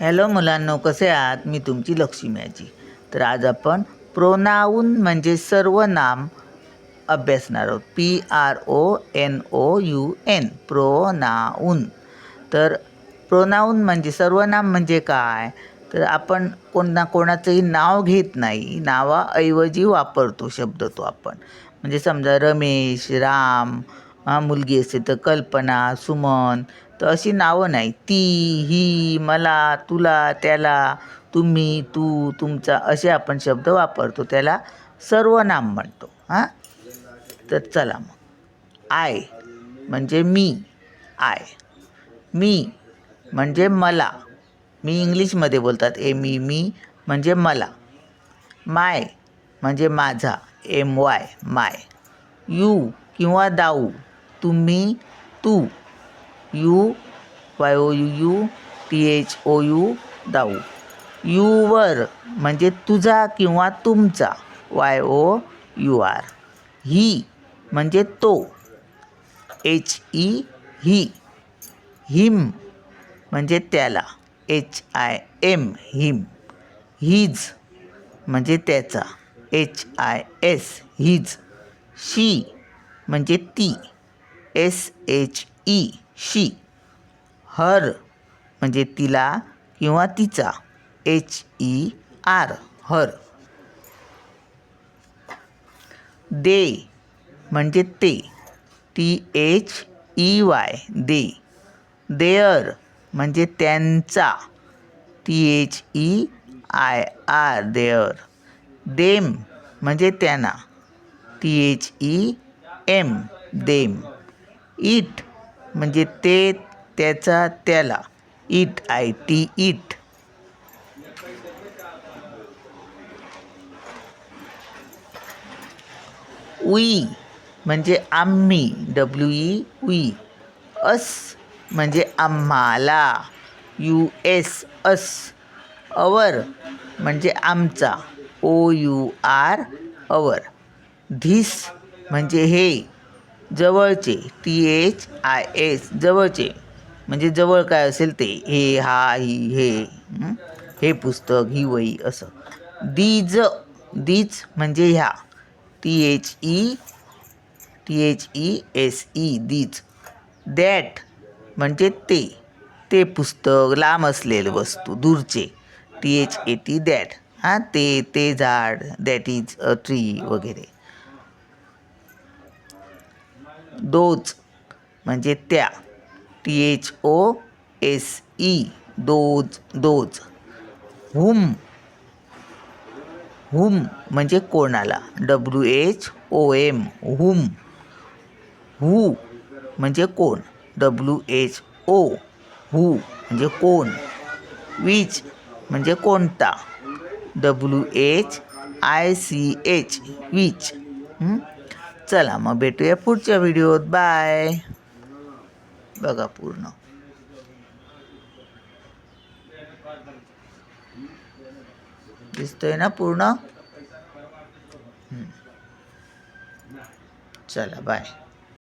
Hello मुलांनो कसे आहात? मी तुमची लक्ष्मी आजी तर आज आपण प्रोनाऊन म्हणजे सर्वनाम अभ्यासणार आहोत. P R O N O U N pronoun. तर प्रोनाऊन म्हणजे सर्वनाम म्हणजे काय? तर आपण कोणा कोणाचंही नाव घेत नाही. नावाऐवजी वापरतो शब्द तो आपण. म्हणजे समजा रमेश राम मुलगी असते तर कल्पना सुमन तर अशी नावं नाही. ती ही मला तुला त्याला तुम्ही तू तुमचा असे आपण शब्द वापरतो. त्याला सर्वनाम म्हणतो. हां? तर चला मग. आय म्हणजे मी. आय. मी म्हणजे मला. मी इंग्लिशमध्ये बोलतात. ए मी मी म्हणजे मला. माय म्हणजे माझा. M Y my. यू किंवा दाऊ. तुम्ही तू. You Y O U you T H O U thou. Your म्हणजे तुझा किंवा तुमचा Y O U R. He म्हणजे तो. H E he. हिम म्हणजे त्याला. H I M him. His म्हणजे त्याचा. H I S his. She म्हणजे ती. S H E she her म्हणजे तिला किंवा तिचा H E R her. They म्हणजे ते T H E Y they. Their म्हणजे त्यांचा T H E I R their. Them म्हणजे त्यांना T H E M them. It म्हणजे ते त्याचा त्याला. इट आय टी इट उई म्हणजे आम्ही. डब्ल्यू ई उई अस म्हणजे आम्हाला. यू एस अस अवर म्हणजे आमचा. O U R our this म्हणजे हे. जवळचे टी एच आय एस जवळचे. म्हणजे जवळ काय असेल ते हे हा ही हे हे? पुस्तक ही वही असं. दीज दीज म्हणजे ह्या. T H E T H E S E these. That म्हणजे ते. ते पुस्तक लांब असलेले वस्तू दूरचे. T H A T that. हां ते ते झाड दॅट इज अ ट्री वगैरे. दोज म्हणजे त्या. T H O S E those those. Whom. Whom म्हणजे कोणाला? W H O M whom. Who म्हणजे कोण? डब्ल्यू एच ओ हू म्हणजे कोण? विच म्हणजे कोणता? W H I C H which चला मग भेटूया पुढच्या व्हिडिओत. बाय बघा पूर्ण. दिसतोय ना पूर्ण? चला बाय